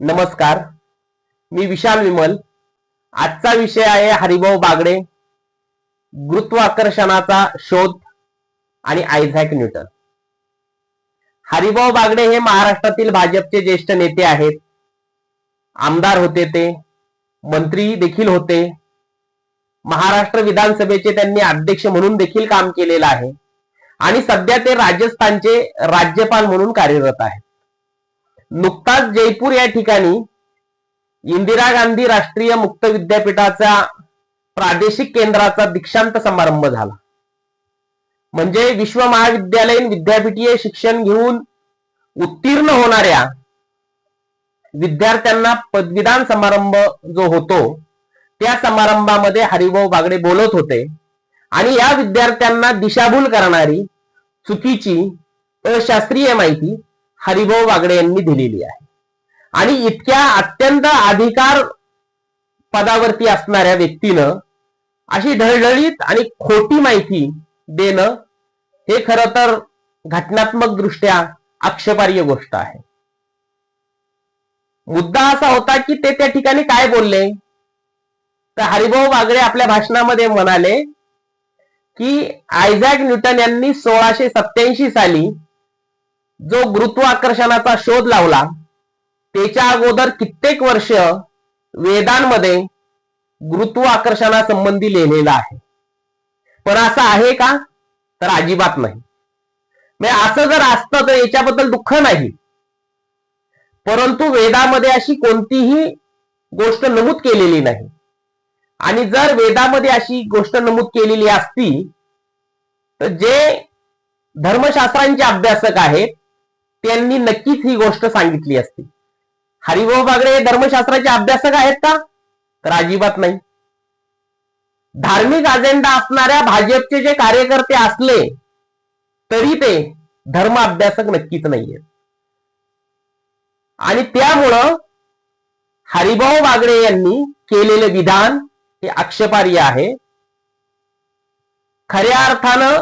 नमस्कार. मी विशाल विमल. आजचा विषय आहे हरिभाऊ बागडे गुरुत्वाकर्षणाचा शोध आणि आयझॅक न्यूटन. हरिभाऊ बागडे हे महाराष्ट्रातील भाजपचे ज्येष्ठ नेते आहेत. आमदार होते ते मंत्री देखील होते. महाराष्ट्र विधानसभेचे त्यांनी अध्यक्ष म्हणून देखील काम केलेलं आहे. आणि सध्या ते राजस्थानचे राज्यपाल म्हणून कार्यरत आहेत. नुकताच जयपूर या ठिकाणी इंदिरा गांधी राष्ट्रीय मुक्त विद्यापीठाचा प्रादेशिक केंद्राचा दीक्षांत समारंभ झाला. म्हणजे विश्व महाविद्यालयीन विद्यापीठीय शिक्षण घेऊन उत्तीर्ण होणाऱ्या विद्यार्थ्यांना पदवीदान समारंभ जो होतो त्या समारंभामध्ये हरिभाऊ बागडे बोलत होते. आणि या विद्यार्थ्यांना दिशाभूल करणारी चुकीची अशास्त्रीय माहिती हरिभाऊ बागडे यांनी दिलेली आहे. आणि इतक्या अत्यंत अधिकार पदावरती असणाऱ्या व्यक्तीनं अशी ढळढळीत आणि खोटी माहिती देणं हे खरं तर घटनात्मक दृष्ट्या आक्षेपार्य गोष्ट आहे. मुद्दा असा होता की ते त्या ठिकाणी काय बोलले? तर हरिभाऊ बागडे आपल्या भाषणामध्ये म्हणाले की आयझॅक न्यूटन यांनी सोळाशे सत्याऐंशी साली जो गुरुत्वाकर्षणाचा शोध लावला त्याच्या अगोदर कित्येक वर्ष वेदांमध्ये गुरुत्वाकर्षणासंबंधी लिहिलेलं आहे. पण असं आहे का? तर अजिबात नाही. म्हणजे असं जर असतं तर याच्याबद्दल दुःख नाही. परंतु वेदामध्ये अशी कोणतीही गोष्ट नमूद केलेली नाही. आणि जर वेदामध्ये अशी गोष्ट नमूद केलेली असती तर जे धर्मशास्त्रांचे अभ्यासक आहेत त्यांनी नक्कीच ही गोष्ट सांगितली असती. हरिभाऊ बागडे हे धर्मशास्त्राचे अभ्यासक आहेत का? तर अजिबात नाही. धार्मिक अजेंडा असणाऱ्या भाजपचे जे कार्यकर्ते असले तरी ते धर्म अभ्यासक नक्कीच नाहीये आणि त्यामुळं हरिभाऊ बागडे यांनी केलेले विधान हे आक्षेपार्ह आहे. खऱ्या अर्थानं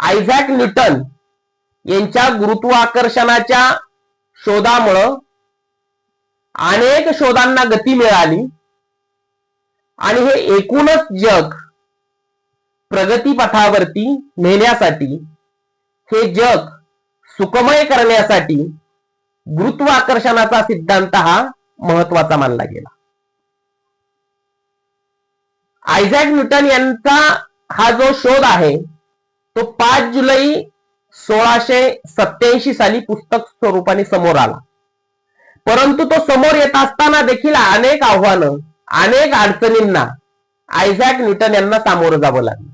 आयझॅक न्यूटन यांच्या गुरुत्वाकर्षणाच्या शोधामुळं अनेक शोधांना गती मिळाली. आणि हे एकूणच जग प्रगतीपथावरती नेण्यासाठी हे जग सुखमय करण्यासाठी गुरुत्वाकर्षणाचा सिद्धांत हा महत्त्वाचा मानला गेला. आयझॅक न्यूटन यांचा हा जो शोध आहे तो पाच जुलै सोळाशे सत्याऐंशी साली पुस्तक स्वरूपाने समोर आला. परंतु तो समोर येत असताना देखील अनेक आव्हानं अनेक अडचणींना आयझॅक न्यूटन यांना सामोरं जावं लागलं.